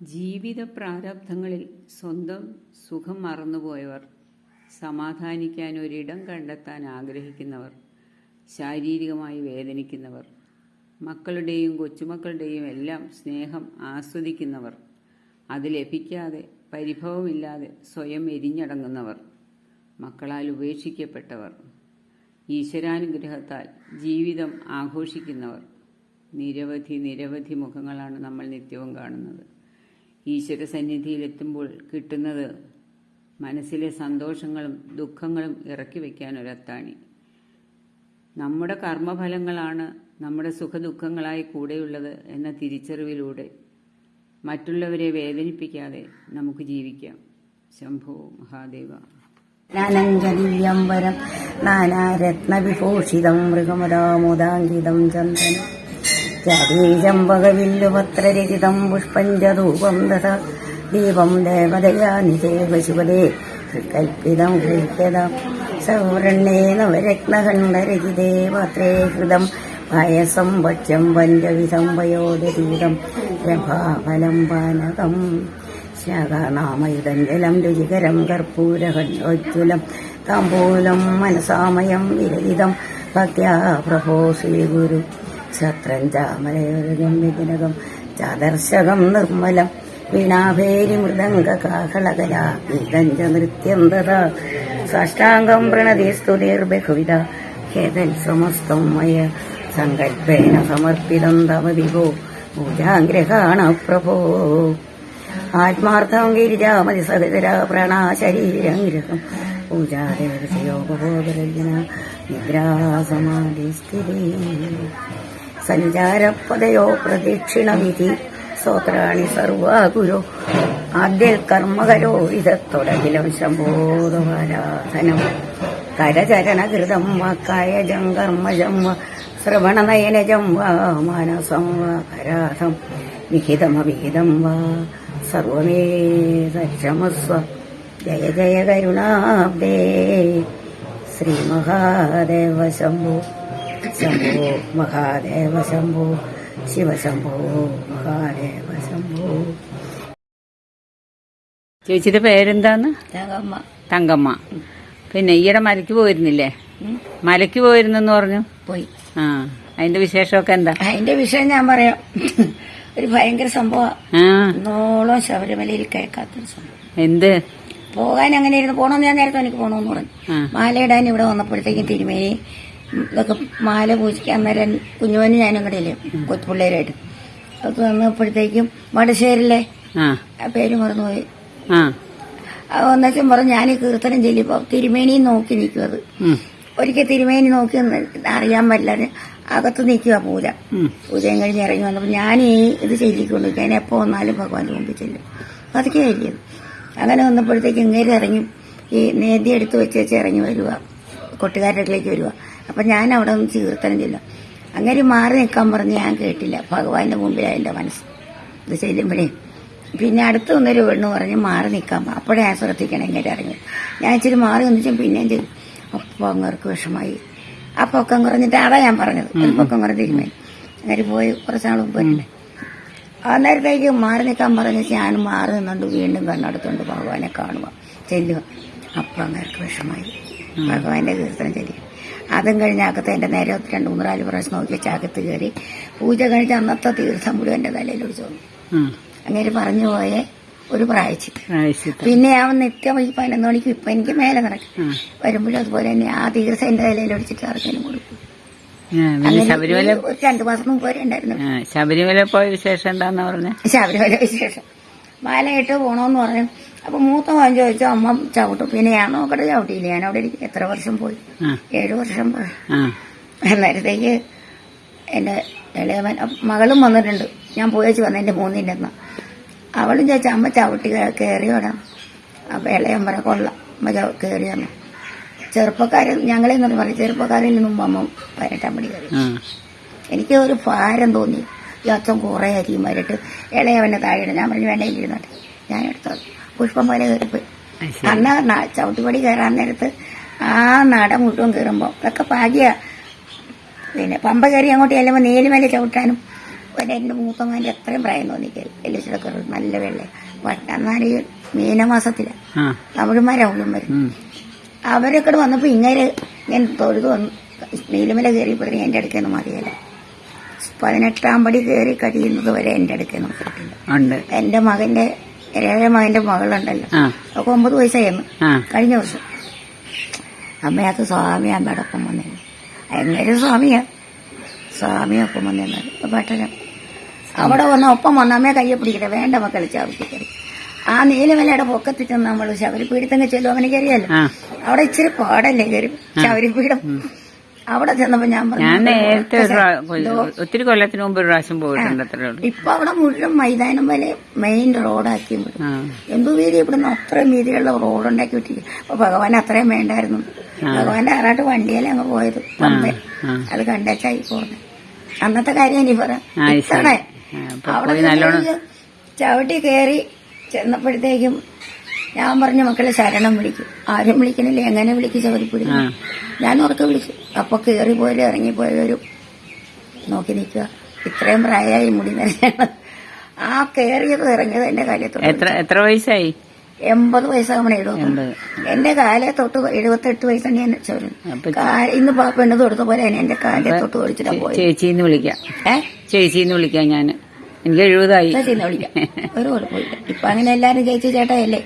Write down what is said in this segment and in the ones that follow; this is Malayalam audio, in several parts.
ജീവിത പ്രാരബ്ധങ്ങളിൽ സ്വന്തം സുഖം മറന്നുപോയവർ സമാധാനിക്കാൻ ഒരിടം കണ്ടെത്താൻ ആഗ്രഹിക്കുന്നവർ ശാരീരികമായി വേദനിക്കുന്നവർ മക്കളുടെയും കൊച്ചുമക്കളുടെയും എല്ലാം സ്നേഹം ആസ്വദിക്കുന്നവർ അത് ലഭിക്കാതെ പരിഭവമില്ലാതെ സ്വയം എരിഞ്ഞടങ്ങുന്നവർ മക്കളാൽ ഉപേക്ഷിക്കപ്പെട്ടവർ ഈശ്വരാനുഗ്രഹത്താൽ ജീവിതം ആഘോഷിക്കുന്നവർ. നിരവധി നിരവധി മുഖങ്ങളാണ് നമ്മൾ നിത്യവും കാണുന്നത്. ഈശ്വര സന്നിധിയിലെത്തുമ്പോൾ കിട്ടുന്നത് മനസ്സിലെ സന്തോഷങ്ങളും ദുഃഖങ്ങളും ഇറക്കി വയ്ക്കാൻ ഒരത്താണി നമ്മുടെ കർമ്മഫലങ്ങളാണ് നമ്മുടെ സുഖദുഃഖങ്ങളായി കൂടെയുള്ളത് എന്ന തിരിച്ചറിവിലൂടെ മറ്റുള്ളവരെ വേദനിപ്പിക്കാതെ നമുക്ക് ജീവിക്കാം. ശംഭോ മഹാദേവ. അനഞ്ജലിയംബരം നാനാരത്നവിഭൂഷിതം മൃഗമരാമുദാങ്കിതം ചന്ദനം. ചാരീചമ്പകവില്ലുപത്രരചിതം പുഷ്പം ച ധൂപം ദശ ദീപം ദേവതയാ നിശേവ ശിവദേ. കൽപ്പിതം ഹൃദ്യതം സൗവർണേ നവരത്നഖണ്ഡരചിതേ പത്രേ ഹൃദം. പായസം ഭക്ഷ്യം പഞ്ചവിധം വയോദതീതം രഭാഫലം പാനകം. ശാഖാനാമയുധഞ്ജലം രുചികരം കർപ്പൂരഹോജ്വലം താമ്പൂലം മനസാമയം വിരഹിതം ഭക്യാ പ്രഭോ ശ്രീഗുരു ഛത്രം ചാമലയോരകം വിദിനകം ചാദർശകം നിർമ്മലം വീണാഭേരി മൃദംഗ കാഹളകല ഗീതഞ്ച നൃത്യം തഥാ. സാഷ്ടാംഗം പ്രണതി സ്തുതിർബഹുവിധ ഹേതൽ സമസ്തം മയ സങ്കല്പേന സമർപ്പിതം വിഭോ. പൂജാഗ്രഹാണ പ്രഭോ. ആത്മാർത്ഥം ഗിരിജാമതി സഹിതര പ്രണാശരീരംഗ്രഹം. പൂജാദേവതയോപഭോഗരഞ്ജന നിദ്രാസമാധി സ്ഥിതി സഞ്ചാരപദയോ പ്രദക്ഷിണവിധി. സ്തോത്രാണി സർവാഗുരു. ആദ്യ കർമ്മകരോ ഇതത്തൊടകിലും ശംഭോധവാരാധനം കരചരണകൃതം വാക്കായജം കർമ്മജം ശ്രവണനയനജം വാ മാനസം വാ കരാധം വിഹിതമവിഹിതം വാ സർവമേ സക്ഷമസ്വ ജയ ജയ കരുണാബ്ദേ ശ്രീമഹാദേവ ശംഭോ. ശംഭോ മഹാദേവ ശംഭോ ശിവശംഭോ മഹാദേവ ശംഭോ. ചേച്ചിയുടെ പേരെന്താന്ന്? തങ്കമ്മ. തങ്കമ്മ. പിന്നെ ഈയിടെ മലയ്ക്ക് പോയിരുന്നില്ലേ? മലയ്ക്ക് പോയിരുന്നെന്ന് പറഞ്ഞു? പോയി. ആ അതിന്റെ വിശേഷമൊക്കെ എന്താ? അതിന്റെ വിഷയം ഞാൻ പറയാം. ഒരു ഭയങ്കര സംഭവം. ആ. ഇന്നോളം ശബരിമലയിൽ കേൾക്കാത്തൊരു സംഭവം. എന്ത്? പോകാൻ അങ്ങനെ ഇരുന്ന് പോകണമെന്ന് ഞാൻ നേരത്തെ എനിക്ക് പോകണമെന്ന് പറഞ്ഞു. മാലയിടാൻ ഇവിടെ വന്നപ്പോഴത്തേക്കും തിരുമേനി ഇതൊക്കെ മാല പൂജിക്കാൻ അന്നേരം കുഞ്ഞുമോന് ഞാനും കൂടെ ഇല്ലേ? കൊച്ചുപിള്ളേരായിട്ട് അത് വന്നപ്പോഴത്തേക്കും വടശ്ശേരിലെ ആ. പേര് മറന്നുപോയി. ആ. ഒന്നച്ചും പറഞ്ഞു ഞാൻ ഈ കീർത്തനം ചെല്ലിപ്പോ തിരുമേനി നോക്കി നിൽക്കും അത് ഒരിക്കൽ തിരുമേനി നോക്കി അറിയാൻ പറ്റില്ല. അകത്ത് നിൽക്കുക പൂജ. പൂജയും കഴിഞ്ഞ് ഇറങ്ങി വന്നപ്പോൾ ഞാൻ ഈ ഇത് ചെല്ലിക്കൊണ്ട് ഞാൻ എപ്പോ വന്നാലും ഭഗവാന്റെ മുമ്പിൽ ചെല്ലും. അതൊക്കെ ചെല്ലിയത് അങ്ങനെ വന്നപ്പോഴത്തേക്ക് ഇങ്ങേര് ഇറങ്ങി ഈ നേദ്യം എടുത്ത് വെച്ച് വെച്ച് ഇറങ്ങി വരിക കൊട്ടുകാരിലേക്ക് വരിക അപ്പൊ ഞാൻ അവിടെ ഒന്ന് കീർത്തനം ചെല്ലും. അങ്ങനെ മാറി നിൽക്കാൻ പറഞ്ഞ് ഞാൻ കേട്ടില്ല. ഭഗവാന്റെ മുമ്പിലാണ് എന്റെ മനസ്സ്. ഇത് ചെല്ലുമ്പോഴേ പിന്നെ അടുത്ത് വന്നൊരു പെണ്ണ് പറഞ്ഞ് മാറി നിൽക്കാൻ അപ്പോഴേ ഞാൻ ശ്രദ്ധിക്കണം ഇങ്ങനെ ഇറങ്ങി. ഞാൻ ഇച്ചിരി മാറി വന്നിച്ചും പിന്നെയും ചെയ്തു. അപ്പൊ അങ്ങർക്ക് വിഷമായി ആ പൊക്കം കുറഞ്ഞിട്ട് അതാ ഞാൻ പറഞ്ഞത്. ഒരു പൊക്കം കുറഞ്ഞിരുമേ അങ്ങനെ പോയി കുറച്ചാൾ മുമ്പ് തന്നെ അന്നേരത്തേക്ക് മാറി നിൽക്കാൻ പറഞ്ഞ ഞാൻ മാറി നിന്നുകൊണ്ട് വീണ്ടും കണ്ണടുത്തുകൊണ്ട് ഭഗവാനെ കാണുക ചെല്ലുക അപ്പൊ അങ്ങേർക്ക് വിഷമായി ഭഗവാന്റെ കീർത്തനം ചെല്ലുക അതും കഴിഞ്ഞ് അകത്ത് എന്റെ നേരെ രണ്ട് മൂന്ന് നാല് പ്രാവശ്യം നോക്കി വെച്ച് അകത്ത് കയറി. പൂജ കഴിഞ്ഞ് അന്നത്തെ തീർത്ഥം മുഴുവൻ എന്റെ തലയിൽ ഒഴിച്ചു. അങ്ങനെ പറഞ്ഞു പോയ ഒരു പ്രായച്ചിട്ട്. പിന്നെ അവൻ നിത്യം ഈ പതിനൊന്ന് മണിക്ക് ഇപ്പൊ എനിക്ക് മേലെ നടക്കും. വരുമ്പോഴും അതുപോലെ തന്നെ ആ തീർത്ഥം എന്റെ തലയിൽ ഒഴിച്ചിട്ട് ആർക്കെങ്കിലും കൊടുക്കും. ശബരിമല രണ്ടു മാസം മുമ്പ് വരെ ഉണ്ടായിരുന്നു. ശബരിമല പോയ വിശേഷം എന്താന്ന് പറഞ്ഞ? ശബരിമല വിശേഷം. മാലയിട്ട് പോണോന്ന് പറഞ്ഞു. അപ്പൊ മൂത്ത മകൻ ചോദിച്ചു അമ്മ ചവിട്ടും. പിന്നെ ഞാൻ നോക്കട്ടെ ചവിട്ടിയില്ല. ഞാൻ അവിടെ ഇരിക്കും. എത്ര വർഷം പോയി? ഏഴു വർഷം പോയി അന്നേരത്തേക്ക് എന്റെ ഇളയവൻ മകളും വന്നിട്ടുണ്ട്. ഞാൻ പോയി വന്ന എന്റെ മൂന്നിന്റെ അന്ന്. അവളും ചോദിച്ചു അമ്മ ചവിട്ടി കയറി വേണം അപ്പൊ ഇളയൻ പറ കൊള്ളാം. അമ്മ കയറി വന്നു ചെറുപ്പക്കാരൻ ഞങ്ങളെ എന്നിട്ട് പറയും ചെറുപ്പക്കാരിൽ നിന്നും അമ്മ പതിനെട്ടാം പടി കയറി എനിക്ക് ഒരു ഭാരം തോന്നി. ഈ അച്ഛൻ കുറെ അരിയും വരട്ട്. ഇളയവന്റെ താഴെ ഞാൻ പറഞ്ഞു വേണ്ട ഇരുന്നിട്ട്. ഞാൻ എടുത്തത് പുഷ്പം പോലെ കയറിപ്പോയി. അന്ന് ചവിട്ടുപടി കയറാൻ നേരത്ത് ആ നട മുഴുവൻ കയറുമ്പോ അതൊക്കെ ഭാഗ്യ. പിന്നെ പമ്പ കയറി അങ്ങോട്ട് ചെല്ലുമ്പോ നീലിമല ചവിട്ടാനും എന്റെ മൂത്തമാന്റെ അത്രയും പ്രായം തോന്നിക്കൽ എല്ലിച്ചിടൊക്കെ നല്ല വെള്ള. ഈ മീനമാസത്തിലാണ് തമിഴ്മാരാവും വരും. അവരൊക്കെ വന്നപ്പോൾ ഇങ്ങനെ ഞാൻ തൊഴുത് നീലുമല കയറി പറഞ്ഞു എന്റെ അടുക്കുന്ന മതിയല്ല പതിനെട്ടാം പടി കയറി കഴിയുന്നത് വരെ എന്റെ അടുക്കുന്ന ഉണ്ട്. എന്റെ മകന്റെ ഇളയ മകന്റെ മകളുണ്ടല്ലോ. അപ്പൊ ഒമ്പത് വയസ്സായിരുന്നു കഴിഞ്ഞ വർഷം. അമ്മയകത്ത് സ്വാമി അമ്മയുടെ ഒപ്പം വന്നിരുന്നു. എങ്ങനെ സ്വാമിയാ. സ്വാമിയെ ഒപ്പം വന്നിരുന്നത് പെട്ടെന്ന് അവിടെ വന്ന ഒപ്പം വന്ന അമ്മയെ കയ്യെ പിടിക്കട്ടെ. വേണ്ട മക്കൾ ചവിട്ടിക്കറി ആ നീലമലയുടെ പൊക്കത്തിൽ ചെന്ന് നമ്മൾ ശബരിപീഠത്തങ്ങ് ചെല്ലും അങ്ങനെ കയറിയല്ലോ അവിടെ ഇച്ചിരി പാടല്ലേ കയറി? ശബരിപീഠം. അവിടെ ചെന്നപ്പോ ഞാൻ പറഞ്ഞു ഞാൻ നേരത്തെ ഒരു പ്രാ- ഒത്തിരി കൊല്ലത്തിന് മുമ്പ് ഒരു പ്രാവശ്യം പോയിട്ടുണ്ട് അത്രേ ഉള്ളൂ. ഇപ്പൊ അവിടെ മുഴുവൻ മൈതാനം വരെ മെയിൻ റോഡാക്കി വിടും. ആ. എന്തു വീതി ഇവിടുന്ന് അത്രയും വീതിയുള്ള റോഡ് ഉണ്ടാക്കി വിട്ടിരിക്കും അപ്പൊ ഭഗവാൻ അത്രയും വേണ്ടായിരുന്നു. ഭഗവാന്റെ ആറാട്ട് വണ്ടിയല്ലേ അങ്ങ് പോയത്? പമ്പേ. ആ. അത് കണ്ടേച്ചായി പോകുന്നത് അന്നത്തെ കാര്യം ഇനി പറ. ആ, ശരി. ഇത്തവണ ആ, അപ്പൊ അവിടെ പോയി നല്ലോണം ചെന്ന് ചവിട്ടി കയറി ചെന്നപ്പോഴത്തേക്കും ഞാൻ പറഞ്ഞു മക്കളെ ശരണം വിളിക്കും. ആരും വിളിക്കണില്ല. എങ്ങനെ വിളിക്കും? ആ. ഞാൻ ഉറക്കെ വിളിച്ചു. അപ്പൊ കയറി പോയാലും ഇറങ്ങിപ്പോയാലും നോക്കി നിൽക്കുക. ഇത്രയും പ്രായമായി മുടി നരയാണ് ആ കയറിയത് ഇറങ്ങിയത് എന്റെ കാര്യത്തോട് എത്ര വയസ്സായി? എൺപത് വയസ്സാകണം എഴുപത് എന്റെ കാലെ തൊട്ട് എഴുപത്തെട്ട് വയസ്സാണ് ഞാൻ ചോരും ഇന്ന് പാപ്പ തൊടുത്ത പോലെ എന്റെ കാലെ തൊട്ട് ഓടിച്ചിട്ടാ പോയി ചേച്ചിന്ന് വിളിക്കാം. ചേച്ചിന്ന് വിളിക്കാം ഞാൻ എനിക്ക് എഴുപതായി. ചേച്ചിന്ന് വിളിക്കാം. ഒരു കുഴപ്പമില്ല. ഇപ്പൊ അങ്ങനെ എല്ലാരും ചേച്ചി ചേട്ടായല്ലേ?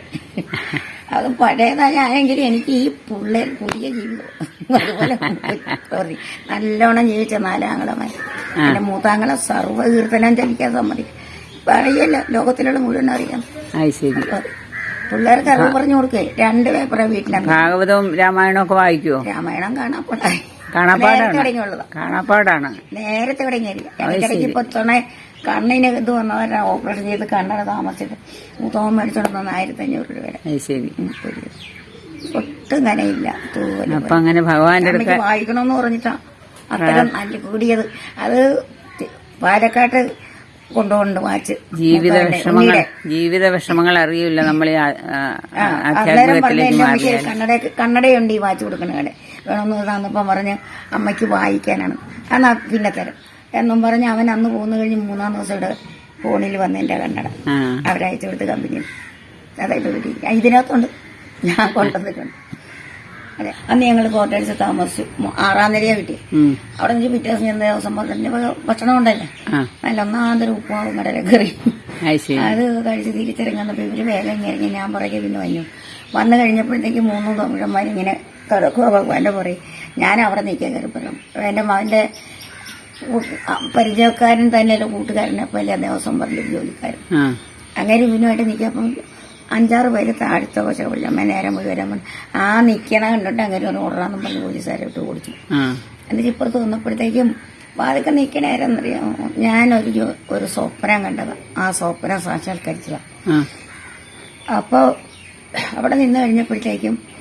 അത് പഴയതാ. ഞാനെങ്കിലും എനിക്ക് ഈ പുള്ളേർ പുതിയ ജീവിതം അതുപോലെ സോറി. നല്ലോണം ജീവിച്ച നാലാങ്ങളമാർ എന്റെ മൂത്താങ്ങളെ സർവകീർത്തനം ജനിക്കാൻ സമ്മതിക്കും. പറയല്ല ലോകത്തിലുള്ള മുഴുവൻ അറിയാം. ശരി. പിള്ളേർക്ക് അറിവ് പറഞ്ഞു കൊടുക്കേ. രണ്ട് പേപ്പറെ വീട്ടിലാണ് ഭാഗവതവും രാമായണവും ഒക്കെ വായിക്കുവോ? രാമായണം കാണാപ്പാടായി കാണാപ്പാടാണ്. കാണാപ്പാടാണ്. നേരത്തെ തുടങ്ങിയില്ല ഇടയ്ക്കിടയ്ക്ക് ഇപ്പൊ തുണ കണ്ണിന് ഇത് വന്നവരെ ഓപ്പറേഷൻ ചെയ്ത് കണ്ണട താമസിച്ചിട്ട് മുഖം മേടിച്ചോണ്ട് വന്ന ആയിരത്തി അഞ്ഞൂറ് രൂപയുടെ ശരി. ഒട്ടും നനയില്ല അപ്പൊ അങ്ങനെ ഭഗവാന്റെ വായിക്കണമെന്ന് പറഞ്ഞിട്ടാ അത്തരം നല്ല കൂടിയത്. അത് പാലക്കാട്ട് കൊണ്ടുപോണ്ട് വാച്ച്. ജീവിത വിഷമങ്ങൾ. ജീവിത വിഷമങ്ങൾ അറിയില്ല. ആധ്യാത്മികത്തിലേക്ക് മാറിയാൽ. കണ്ണട കണ്ണടയുണ്ട് ഈ വാച്ച് കൊടുക്കണ കട വേണമെന്ന് തന്നപ്പം പറഞ്ഞ് അമ്മയ്ക്ക് വായിക്കാനാണ്. എന്നാ പിന്നെ തരാം. എന്നും പറഞ്ഞ് അവൻ അന്ന് പോന്നു കഴിഞ്ഞ് മൂന്നാം ദിവസം ഇവിടെ ഫോണിൽ വന്ന് എന്റെ കണ്ണട. അവരയച്ചു കൊടുത്ത് കമ്പനി. അതായത് ഇതിനകത്തുണ്ട്. ഞാൻ കൊണ്ടുവന്നിട്ടുണ്ട്. അതെ. അന്ന് ഞങ്ങൾ കോട്ടയത്ത് താമസിച്ചു. ആറാം നിലയാ കിട്ടി. അവിടെ നിന്ന് പിറ്റേ ദിവസം ചെന്ന ദിവസം പറഞ്ഞ ഭക്ഷണം ഉണ്ടല്ലേ നല്ല ഒന്നാന്തരം ഉപ്പുമാവും കടല കറി. അത് കഴിച്ച് തിരിച്ചിറങ്ങുന്നപ്പോ ഇവർ വേഗം ഇറങ്ങി. ഞാൻ പുറകെ പിന്നെ വന്നു. വന്നു കഴിഞ്ഞപ്പോഴത്തേക്ക് മൂന്ന് തമിഴന്മാരിങ്ങനെ കിടക്കുക ഭഗവാന്റെ പുറകെ ഞാൻ അവിടെ നിൽക്കാൻ കയറിപ്പറയും എന്റെ മകന്റെ പരിചയക്കാരൻ തന്നെയല്ല കൂട്ടുകാരനെ പോലെ ദേവസ്വം പറഞ്ഞു ജോലിക്കാരൻ. അങ്ങനെ ഇവനുമായിട്ട് നിൽക്കപ്പം അഞ്ചാറ് പേര് താഴ്ത്ത പക്ഷെ കൊല്ലമ്മ നേരം മുഴുവൻ ആ നിൽക്കണ കണ്ടിട്ട് അങ്ങനെ ഒന്ന് ഓർഡറാന്നും പറഞ്ഞ് പോലീസുകാരെ ഇട്ട് ഓടിച്ചു. എന്നിട്ട് ഇപ്പുറത്ത് വന്നപ്പോഴത്തേക്കും വാതൊക്കെ നിൽക്കണേരെന്നറിയാമോ ഞാനൊരു ഒരു സ്വപ്നം കണ്ടതാ. ആ സ്വപ്നം സാക്ഷാത്കരിച്ചതാ. ആ. അപ്പോൾ അവിടെ നിന്ന് കഴിഞ്ഞപ്പോഴത്തേക്കും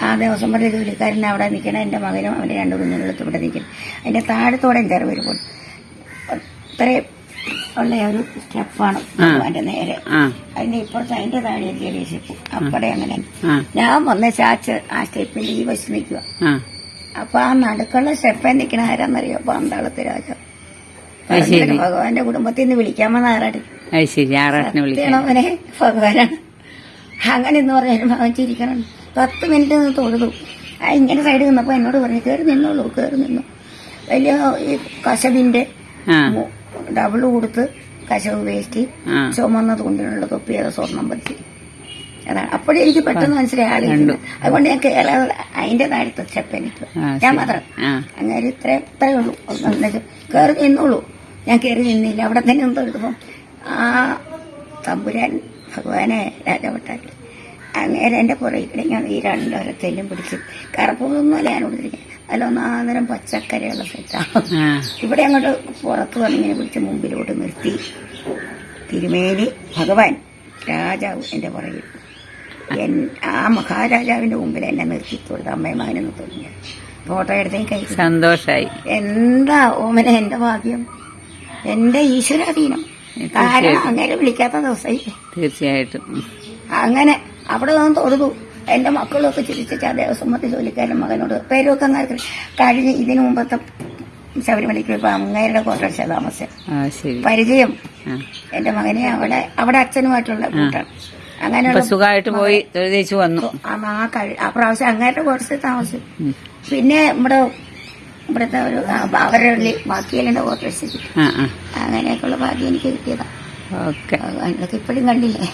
ആ ദിവസം പറഞ്ഞ ജോലിക്കാരൻ അവിടെ നിൽക്കണം. എന്റെ മകനും അവന്റെ രണ്ട് കുഞ്ഞുങ്ങളെടുത്ത് ഇവിടെ നിൽക്കണം അതിന്റെ താഴത്തോടെ കയറി വരുമ്പോൾ അത്രയും ഉള്ള ഒരു സ്റ്റെപ്പാണ് അതിന്റെ നേരെ. അതിന്റെ അതിന്റെ ഇപ്പുറത്ത് അതിന്റെ താഴെ കയറിയ സ്റ്റെപ്പ് അപ്പടെ അങ്ങനെ ഞാൻ വന്ന ചാച്ച് ആ സ്റ്റെപ്പിൽ ഈ വശം നിൽക്കുക. അപ്പൊ ആ നടുക്കുള്ള സ്റ്റെപ്പ് നിൽക്കണ ആരാന്നറിയോ? പന്താളത്ത് രാജ. ഭഗവാന്റെ കുടുംബത്തിൽ നിന്ന് വിളിക്കാമെന്ന് ആരാടി? അത് ശരി. ആറാട്ടിനെ വിളിക്കാം. സത്യമാണവനെ ഭഗവാനാണ്. അങ്ങനെ എന്ന് പറഞ്ഞാലും ഭഗവാൻ ചിരിക്കണം. പത്ത് മിനിറ്റ് നിന്ന് തൊഴുതു. അത് ഇങ്ങനെ സൈഡിൽ നിന്നപ്പോ എന്നോട് പറഞ്ഞു കയറി നിന്നോളൂ കയറി നിന്നു. വലിയ ഈ കശവിന്റെ ഡബിൾ കൊടുത്ത് കശവ് വേസ്റ്റ് ചുമന്ന തുണ്ടിനുള്ള തൊപ്പി അത് സ്വർണം പറ്റി. അതാണ്. അപ്പോഴേ എനിക്ക് പെട്ടെന്ന് മനസ്സിലായി അതുകൊണ്ട് ഞാൻ കേരള അതിന്റെ താഴത്തെ സ്റ്റെപ്പ് എനിക്ക്. ഞാൻ മാത്രം. അങ്ങനെ ഇത്രേ ഇത്രേ ഉള്ളൂ. കയറി നിന്നോളൂ. ഞാൻ കയറി നിന്നില്ല. അവിടെ തന്നെ നിന്ന് തൊഴുതപ്പം ആ തമ്പുരാൻ ഭഗവാനെ രാജവട്ടാക്കി. അങ്ങേരെ എന്റെ പുറകിൽ ഞാൻ ഈ രണ്ടോരത്തേലും പിടിച്ച് കറുപ്പൊന്നുമല്ല ഞാൻ കൊടുത്തിരിക്കും അല്ല ഒന്നാന്നേരം പച്ചക്കറിയുള്ള സെറ്റാണ് ഇവിടെ അങ്ങോട്ട് പുറത്ത് വന്നിങ്ങനെ പിടിച്ച് മുമ്പിലോട്ട് നിർത്തി. തിരുമേനി ഭഗവാൻ രാജാവ് എന്റെ പുറകിൽ എൻ- ആ മഹാരാജാവിന്റെ മുമ്പിൽ എന്നെ നിർത്തി തൊഴുത്. അമ്മയും മകനെന്ന് നിർത്തി ഫോട്ടോ എടുത്തേ കൈ സന്തോഷായി. എന്താ ഓമന എന്റെ ഭാഗ്യം? എന്റെ ഈശ്വരാധീനം. കാരണം അങ്ങനെ വിളിക്കാത്ത ദിവസമായി തീർച്ചയായിട്ടും. അങ്ങനെ അവിടെ നിന്ന് തൊഴുതു. എന്റെ മക്കളൊക്കെ ചിരിച്ചിട്ട് ആ ദേവസ്വം മതി ജോലിക്കാരൻ മകനോട് പേരൊക്കെ അങ്ങനെ കഴിഞ്ഞ് ഇതിനു മുമ്പത്തെ ശബരിമലയ്ക്ക് പോയപ്പോ അങ്ങേരുടെ ക്വാർട്ടേഴ്സാ താമസം പരിചയം. എന്റെ മകനെ അവിടെ അവിടെ അച്ഛനുമായിട്ടുള്ള കൂട്ടാണ്. സുഖമായിട്ട് പോയി വന്നു. ആ കഴി ആ പ്രാവശ്യം അങ്ങേരുടെ ക്വാർട്ടേഴ്സിൽ താമസം. പിന്നെ നമ്മുടെ ഇവിടുത്തെ ഒരു അവരുടെ ബാക്കിയെല്ലാം ആ അങ്ങനെയൊക്കെയുള്ള ഭാഗ്യം എനിക്ക് കിട്ടിയതാ. ഓക്കെ. അതൊക്കെ ഇപ്പോഴും കണ്ടില്ലേ?